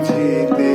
বুঝিতে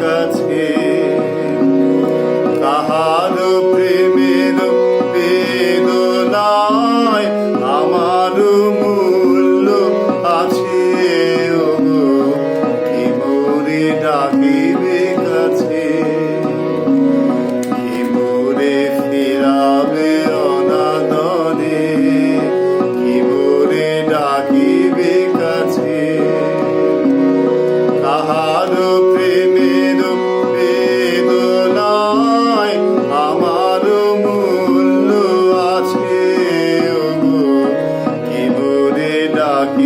কাছে তাহার প্রেম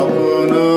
Abuna.